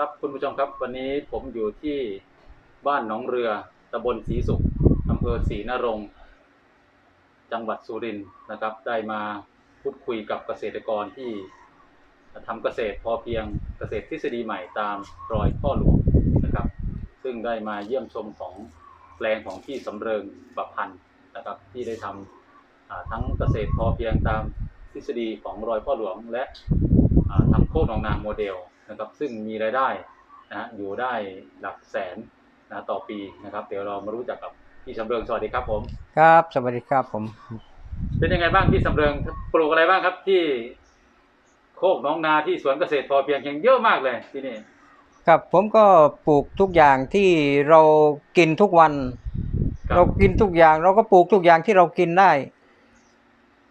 ครับคุณผู้ชมครับวันนี้ผมอยู่ที่บ้านหนองเรือตำบลศรีสุขอำเภอศรีนรงค์จังหวัดสุรินทร์นะครับ ได้มาพูดคุยกับเกษตรกรที่ทำเกษตรพอเพียงเกษตรทฤษฎีใหม่ตามรอยพ่อหลวงนะครับ ซึ่งได้มาเยี่ยมชมของแปลงของพี่สำเริงประพันธ์นะครับ ที่ได้ทำทั้งเกษตรพอเพียงตามทฤษฎีของรอยพ่อหลวงและทำโคกหนองนาโมเดล นะครับซึ่งมีรายได้นะฮะอยู่ได้หลักแสนนะต่อปีนะครับ เดี๋ยวเรามารู้จักกับพี่สำเริงสวัสดีครับผมครับสวัสดีครับผม เป็นยังไงบ้างพี่สำเริงปลูกอะไรบ้างครับที่โคกหนองนาที่สวนเกษตรพอเพียงยังเยอะมากเลยที่นี่ครับผมก็ปลูกทุกอย่างที่เรากินทุกวันครัเราบกินทุกอย่าง เราก็ปลูกทุกอย่างที่เรากินได้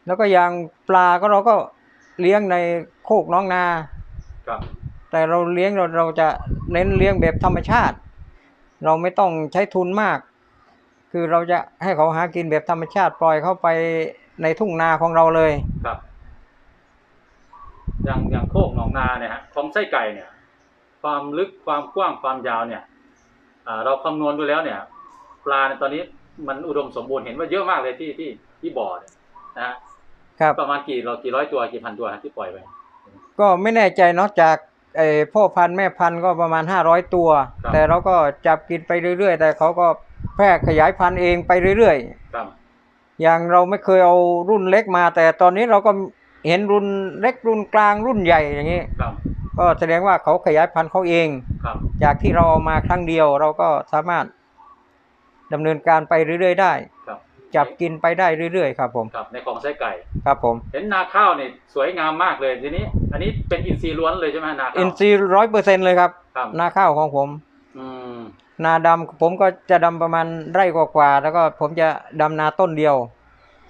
แล้วก็อย่างปลาก็เราก็เลี้ยงในโคกน้องนาครับ แต่เราเลี้ยงเราเราจะเน้นเลี้ยงแบบธรรมชาติ เราไม่ต้องใช้ทุนมาก คือเราจะให้เขาหากินแบบธรรมชาติปล่อยเข้าไปในทุ่งนาของเราเลยครับอย่างอย่างโคกหนองนาเนี่ยฮะของไส้ไก่เนี่ย ความลึกความกว้างความยาวเนี่ยอ่าเราคำนวณดูแล้วเนี่ย ปลาในยตอนนี้มันอุดมสมบูรณ์เห็นว่าเยอะมากเลยที่ที่ที่บ่อเนี่ยนะฮะครับประมาณกี่เรากี่ร้อยตัวกี่พันตัวฮะที่ปล่อยไป ก็ไม่แน่ใจเนอกจาก ไอ้พ่อพันธุ์แม่พันธุ์ก็ประมาณ 500 ตัว ครับ แต่เราก็จับกินไปเรื่อย ๆ แต่เขาก็แพร่ขยายพันธุ์เองไปเรื่อย ครับๆ อย่างเราไม่เคยเอารุ่นเล็กมา แต่ตอนนี้เราก็เห็นรุ่นเล็กรุ่นกลางรุ่นใหญ่อย่างนี้ ครับก็แสดงว่าเขาขยายพันธุ์เขาเอง ครับจากที่เราเอามาครั้งเดียวเราก็สามารถดำเนินการไปเรื่อยๆได้ครับ จับกินไปได้เรื่อยๆครับผมครับในของไส้ไก่ ครับผม เห็นนาข้าวเนี่ยสวยงามมากเลยทีนี้ อันนี้เป็นอินทรีย์ล้วนเลยใช่ไหมนาข้าวอินซีร้อยเปอร์เซ็นเลยครับ ครับนาข้าวของผม อืมนาดำผมก็จะดำประมาณไร่กว่าๆแล้วก็ผมจะดำนาต้นเดียว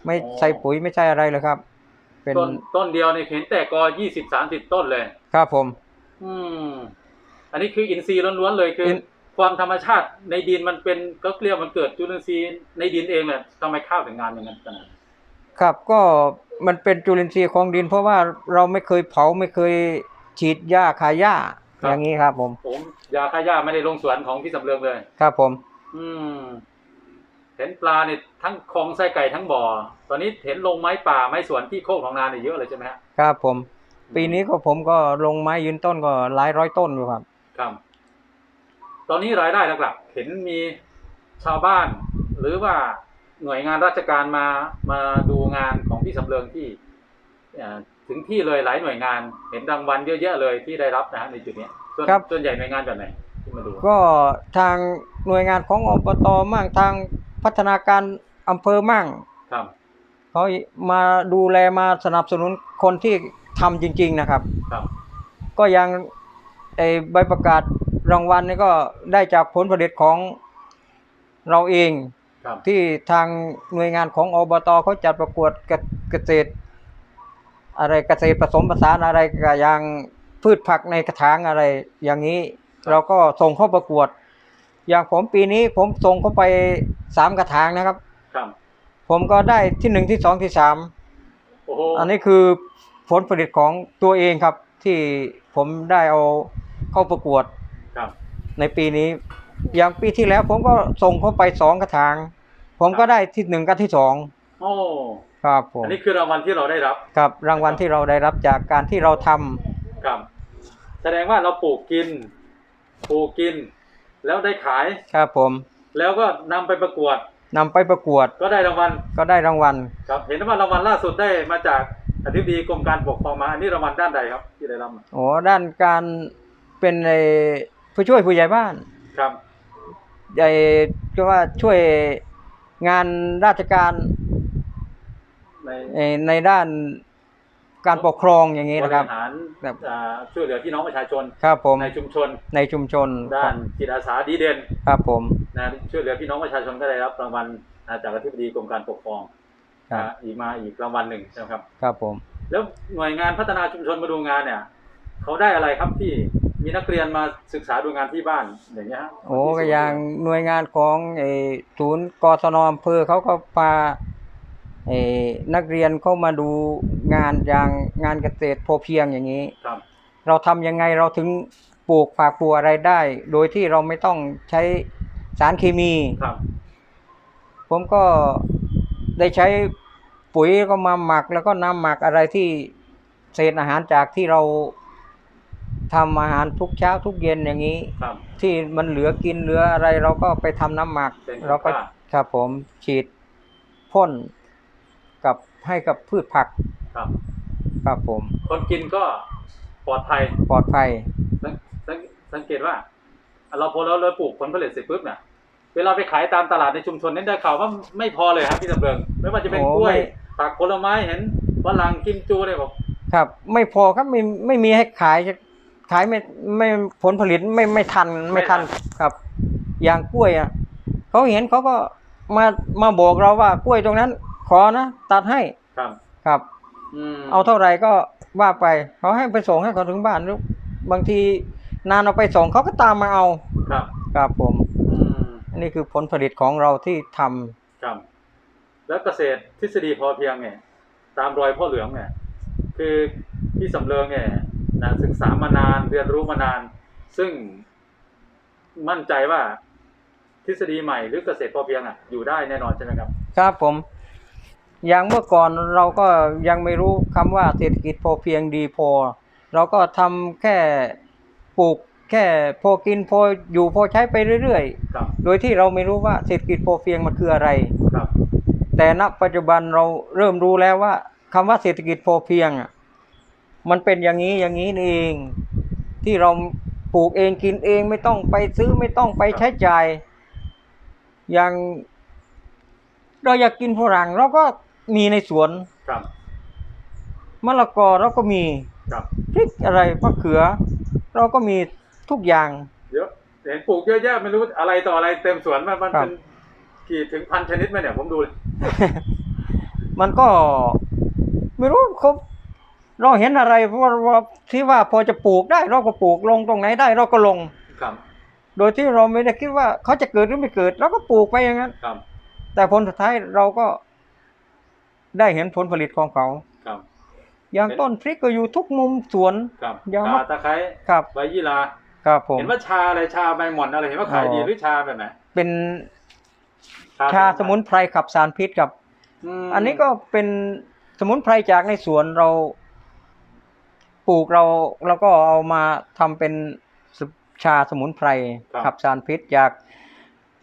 ไม่ใส่ปุ๋ยไม่ใช่อะไรเลยครับ เป็นต้นต้นเดียวเนี่ยเห็นแต่กอยี่สิบสามสิบต้นเลย ครับผม อืม อันนี้คืออินทรีย์ล้วนๆเลยคืออิน ความธรรมชาติในดินมันเป็นก็เรียกมันเกิดจุลินทรีย์ในดินเองแหละทำไมข้าวถึงงามอย่างนั้นขนาดนั้นครับก็มันเป็นจุลินทรีย์ของดิน เพราะว่าเราไม่เคยเผาไม่เคยฉีดหญ้าคาหญ้าอย่างนี้ครับ ผมผมยาฆ่าหญ้าไม่ได้ลงสวนของพี่สำเริงเลย ครับผม อืม เห็นปลาเนี่ยทั้งคลองไส้ไก่ทั้งบ่อ ตอนนี้เห็นลงไม้ป่าไม้สวนที่โคกของนาเนี่ยเยอะเลยใช่ไหมฮะครับผม ปีนี้ก็ผมก็ลงไม้ยืนต้นก็หลายร้อยต้นอยู่ครับ ครับ ตอนนี้รายได้หลักๆเห็นมีชาวบ้าน หรือว่าหน่วยงานราชการมามาดูงานของพี่สำเริงที่เอ่อถึงที่เลยหลายหน่วยงานเห็นรางวัลเยอะแยะเลยที่ได้รับนะฮะในจุดเนี้ยส่วนครับ ส่วนใหญ่หน่วยงานแบบไหนที่มาดูก็ทางหน่วยงานของอบตมั่งทางพัฒนาการอำเภอมั่งครับเขามาดูแลมาสนับสนุนคนที่ทำจริง ๆนะครับ ครับก็ยังไอใบประกาศ รางวัลนี่ก็ได้จากผลผลิตของเราเองครับที่ทางหน่วยงานของอบตเขาจัดประกวดเกเกษตร อะไรเกษตรผสมผสานอะไรกับอย่างพืชผักในกระถางอะไร อย่างนี้ เราก็ส่งเข้าประกวด อย่างผมปีนี้ผมส่งเข้าไปสามกระถางนะครับ ครับผมก็ได้ที่หนึ่งที่สองที่สามโอ้โหอันนี้คือผลผลิตของตัวเองครับ ที่ผมได้เอาเข้าประกวด ครับ ในปีนี้ อย่างปีที่แล้วผมก็ส่งเข้าไปสองกระถาง ผมก็ได้ที่หนึ่งกับที่สองโอ้ครับผมอันนี้คือรางวัลที่เราได้รับ ครับ รางวัลที่เราได้รับจากการที่เราทำครับ แสดงว่าเราปลูกกิน ปลูกกิน แล้วได้ขาย ครับผม แล้วก็นำไปประกวดนำไปประกวด ก็ได้รางวัล ก็ได้รางวัล ครับ เห็นว่ารางวัลล่าสุดได้มาจากอธิบดีกรมการปกครองมา อันนี้รางวัลด้านใดครับ ที่ได้รับมาโอ้ด้านการเป็นไอ้ ผู้ช่วยผู้ใหญ่บ้านครับไอ้ก็ว่าช่วยงานราชการในเอ่อในด้านการปกครองอย่างนี้บนะริครับหารครับ อ่าช่วยเหลือพี่น้องประชาชนครับผมในชุมชน ในชุมชนด้านจิตอาสาดีเด่นครับผม นะช่วยเหลือพี่น้องประชาชนก็ได้รับรางวัลอ่าจากอธิบดีกรมการปกครองครับอ่าอีกมาอีกรางวัลหนึ่งนะครับ ครับผม แล้วหน่วยงานพัฒนาชุมชนมาดูงานเนี่ยเขาได้อะไรครับที่ มีนักเรียนมาศึกษาดูงานที่บ้านอย่างเงี้ยฮะโอ้ที่ก็ศูนอย่างหน่วยงานของไอ้ศูนย์กศนอำเภอเขาก็พาไอ้นักเรียนเข้ามาดูงานอย่างงานเกษตรพอเพียงอย่างนี้ ครับเราทำยังไงเราถึงปลูกผักปลูกอะไรได้ โดยที่เราไม่ต้องใช้สารเคมี ครับ ผมก็ได้ใช้ปุ๋ยก็มาหมักแล้วก็น้ำหมักอะไรที่เศษอาหารจากที่เรา ทำอาหารทุกเช้าทุกเย็นอย่างนี้ ครับ ที่มันเหลือกินเหลืออะไรเราก็ไปทำน้ำหมักเป็นคุณเราก็ค่า ครับผมฉีดพ่นกับให้กับพืชผักครับ ครับผมคนกินก็ปลอดภัยปลอดภัย สังสังสังเกตว่า เราพอเราเราปลูกผลผลิตเสร็จปุ๊บเนี่ยเวลาไปขายตามตลาดในชุมชนนี่ได้ข่าวว่าไม่พอเลยครับพี่สำเริงไม่ว่าจะเป็นโอ้กล้วยไม่ ผักผลไม้เห็นฝรั่งกิมจูเนี่ยบอกครับ ไม่พอครับไม่ไม่มีให้ขาย ขายไม่ไม่ผลผลิตไม่ไม่ทันไม่ทันครับ อย่างกล้วยอะเขาเห็นเขาก็มามาบอกเราว่ากล้วยตรงนั้น ขอนะตัดให้ครับครับอืมเอาเท่าไหร่ก็ว่าไปเขาให้ไปส่งให้เขาถึงบ้านลูกบางทีนานเอาไปส่งเขาก็ตามมาเอาครับครับผมอืมอันนี้คือผลผลิตของเราที่ทำครับแล้วเกษตรทฤษฎีพอเพียงเนี่ยตามรอยพ่อเหลืองเนี่ยคือพี่สำเริงเนี่ย นะศึกษามานานเรียนรู้มานาน ซึ่งมั่นใจว่าทฤษฎีใหม่หรือเกษตรพอเพียงอะอยู่ได้แน่นอนใช่ไหมครับ ครับผม อย่างเมื่อก่อนเราก็ยังไม่รู้คำว่าเศรษฐกิจพอเพียงดีพอ เราก็ทำแค่ปลูกแค่พอกินพออยู่พอใช้ไปเรื่อยครับๆโดยที่เราไม่รู้ว่าเศรษฐกิจพอเพียงมันคืออะไรครับแต่ณปัจจุบันเราเริ่มรู้แล้วว่าคำว่าเศรษฐกิจพอเพียงอะ มันเป็นอย่างนี้อย่างนี้นี่เอง ที่เราปลูกเองกินเองไม่ต้องไปซื้อไม่ต้องไปใช้จ่าย อย่าง เราอยากกินฝรั่งเราก็มีในสวนครับมะละกอเราก็มีครับพริกอะไรมะเขือ เราก็มีทุกอย่างเยอะเห็นปลูกเยอะแยะไม่รู้อะไรต่ออะไรเต็มสวนมันมันครับเป็นกี่ถึงพันชนิดไหมเนี่ยผมดูเลยมันก็ไม่รู้เขา เราเห็นอะไรเพราะว่าว่าที่ว่าพอจะปลูกได้เราก็ปลูกลงตรงไหนได้เราก็ลงครับ โดยที่เราไม่ได้คิดว่าเขาจะเกิดหรือไม่เกิดเราก็ปลูกไปอย่างนั้นครับ แต่ผลสุดท้ายเราก็ได้เห็นผลผลิตของเขาครับ อย่างเห็นต้นพริกก็อยู่ทุกมุมสวนครับยาวชามากตะไคร้ครับใบยี่ลาครับผมเห็นว่าชาอะไรชาใบหม่อนอะไรเห็นว่าขายอ๋อดีหรือชาแบบไหนเป็นชาสมุนไพรขับสารพิษครับมอันนี้ก็เป็นสมุนไพรจากในสวนเรา ปลูกเราเราก็เอามาทำเป็นสชาสมุนไพรขับสารพิษจาก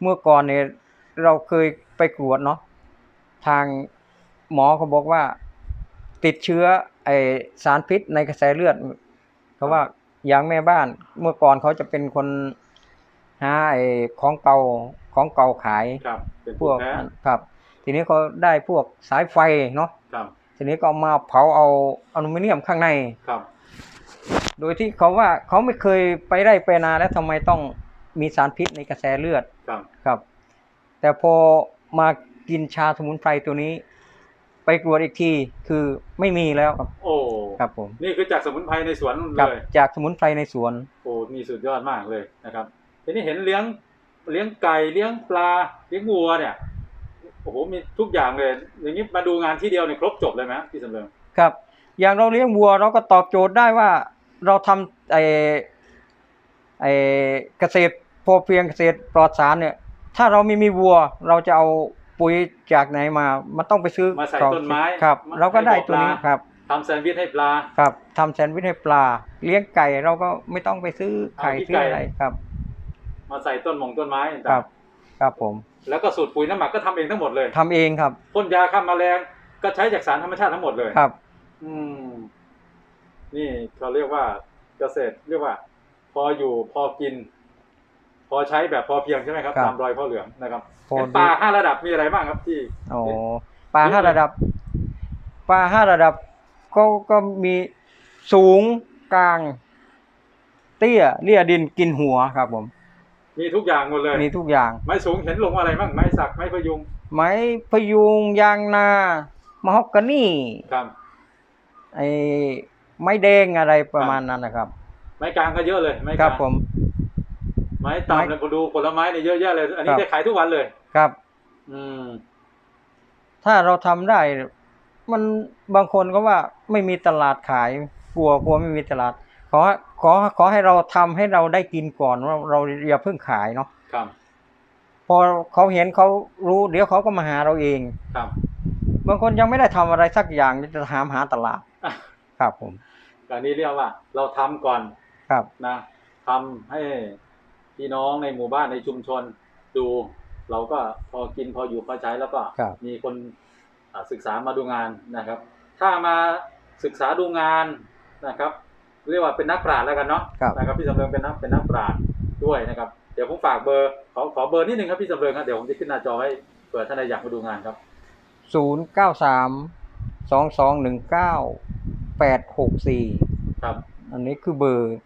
เมื่อก่อนเนี่ยเราเคยไปกวดเนาะทางหมอเขาบอกว่า ติดเชื้อไอสารพิษในกระแสเลือดเขาว่าอย่างแม่บ้านเมื่อก่อนเขาจะเป็นคนหาไอของเก่าของเก่าขายครับเป็นพผู้วกแพ้ครับ ทีนี้เขาได้พวกสายไฟเนาะครับ ทีนี้ก็เอามาเผาเอาอลูมิเนียมข้างใน ครับ โดยที่เขาว่าเขาไม่เคยไปไร่ไปนาแล้วทำไมต้องมีสารพิษในกระแสเลือดครับ ครับ แต่พอมากินชาสมุนไพรตัวนี้ ไปตรวจอีกทีคือไม่มีแล้วครับโอ้ครับผมนี่คือจากสมุนไพรในสวนครับเลยจากสมุนไพรในสวน โอ้มีสุดยอดมากเลยนะครับทีนี้เห็นเลี้ยงเลี้ยงไก่เลี้ยงปลาเลี้ยงวัวเนี่ย โอ้โหมีทุกอย่างเลย อย่างนี้มาดูงานที่เดียวเนี่ยครบจบเลยไหมพี่สำเริงครับ อย่างเราเลี้ยงวัวเราก็ตอบโจทย์ได้ว่าเราทำไอไอเกษตรพอเพียงเกษตรปลอดสารเนี่ย ถ้าเราไม่มีวัว เราจะเอาปุ๋ยจากไหนมา มันต้องไปซื้อมาใส่ของต้นไม้ครับมาเราก็ได้ให้บ่อตัวนี้ปลาครับทำแซนด์วิชให้ปลาครับทำแซนด์วิชให้ปลา เลี้ยงไก่เราก็ไม่ต้องไปซื้อไข่เอาที่ซื้อไก่อะไรครับ มาใส่ต้นมงต้นไม้ต่างๆครับ ครับผม แล้วก็สูตรปุ๋ยน้ำหมักก็ทำเองทั้งหมดเลยทำเองครับ พ่นยาฆ่าแมลงก็ใช้จากสารธรรมชาติทั้งหมดเลยครับ อืม นี่เขาเรียกว่าเกษตรเรียกว่า พออยู่พอกิน พอใช้แบบพอเพียงใช่ไหมครับครับตามรอยพ่อเหลืองนะครับพอ เห็นดีปลาห้าระดับมีอะไรบ้างครับที่โอ้ปลาห้าระดับ ปลาห้าระดับก็ก็มีสูงกลาง เตี้ยเลี่ยดินกินหัวครับผม มีทุกอย่างหมดเลย มีทุกอย่าง ไม้สูงเห็นลงอะไรบ้างไม้สักไม้พยุง ไม้พยุงยางนามะฮอกกานี่ครับไอ้ไม้แดงอะไรประมาณนั้นนะครับ ไม้กลางก็เยอะเลยไม้คกรัลาบงผม ไม้ตามไม้เลยผมดูผลไม้เนี่ยเยอะแยะเลย อันนี้ครับได้ขายทุกวันเลย ครับ อืม ถ้าเราทำได้ มันบางคนก็ว่าไม่มีตลาดขายกลัวกลัวไม่มีตลาด ขอขอขอให้เราทำให้เราได้กินก่อนเราเราอย่าเพิ่งขายเนาะครับ พอเขาเห็นเขารู้เดี๋ยวเขาก็มาหาเราเองครับ บางคนยังไม่ได้ทำอะไรสักอย่างจะถามหาตลาดอะครับผมการนี้เรียกว่า เราทำก่อนครับนะทำให้พี่น้องในหมู่บ้านในชุมชนดู เราก็พอกินพออยู่พอใช้แล้วก็ครับมีคนอ่าศึกษามาดูงานนะครับ ถ้ามาศึกษาดูงานนะครับ เรียกว่าเป็นนักปราชญ์แล้วกันเนาะครับ นะครับพี่สำเริงเป็นนักเป็นนักปราชญ์ด้วยนะครับเดี๋ยวผมฝากเบอร์ขอขอเบอร์นิดนึงครับพี่สำเริงครับเดี๋ยวผมจะขึ้นหน้าจอให้เผื่อท่านใดอยากมาดูงานครับ ศูนย์เก้าสามสองสองหนึ่งเก้าแปดหกสี่ครับ อันนี้คือเบอร์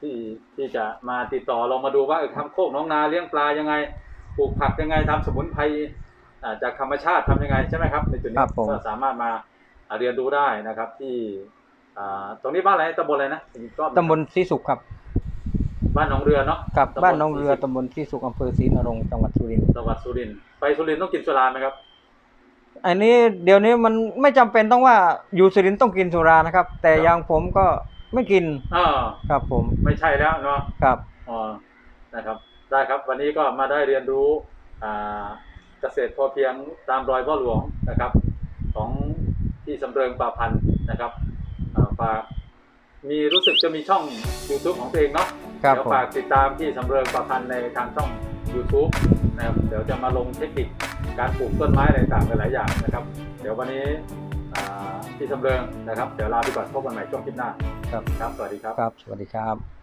ที่ที่จะมาติดต่อลองมาดูว่าเออทำโคกน้องนาเลี้ยงปลายังไงปลูกผักยังไงทำสมุนไพรอ่าจากธรรมชาติทำยังไงใช่ไหมครับในจุดคนี้รับผม ก็สามารถมาอ่าเรียนรู้ได้นะครับ ที่ อ่าตรงนี้บ้านอะไรตำบลอะไรนะอีกรอบหนึ่งตำบลสีสุขครับบ้านหนองเรือเนาะครับตำบลบ้านหน้องเรือศรีสุขตำบลสีสุขอำเภอศรีนรงค์จังหวัดสุรินทร์จังหวัดสุรินทร์ไปสุรินทร์ต้องกินสุราไหมครับ อันนี้เดี๋ยวนี้มันไม่จำเป็นต้องว่าอยู่สุรินทร์ต้องกินสุรานะครับ แต่ครับ อย่างผมก็ไม่กินอ่าครับผมไม่ใช่แล้วเนาะ ครับ อ๋อนะครับ ได้ครับ วันนี้ก็มาได้เรียนรู้อ่าเกษตรพอเพียงตามรอยพ่อหลวงนะครับ ของที่สำเริงป่าพันธ์นะครับอ่า ฝากมีรู้สึกจะมีช่อง YouTube ของตัวเองเนาะครับเดี๋ยวผมฝากติดตามที่สำเริงป่าพันธ์ในทางช่อง YouTube นะครับเดี๋ยวจะมาลงเทคนิคการปลูกต้นไม้อะไรต่างๆหลายๆอย่างนะครับ เดี๋ยววันนี้อ่าพี่สำเริงนะครับ เดี๋ยวลาไปก่อนพบกันใหม่ช่วงคลิปหน้าครับครับสวัสดีครับ ครับ สวัสดีครับ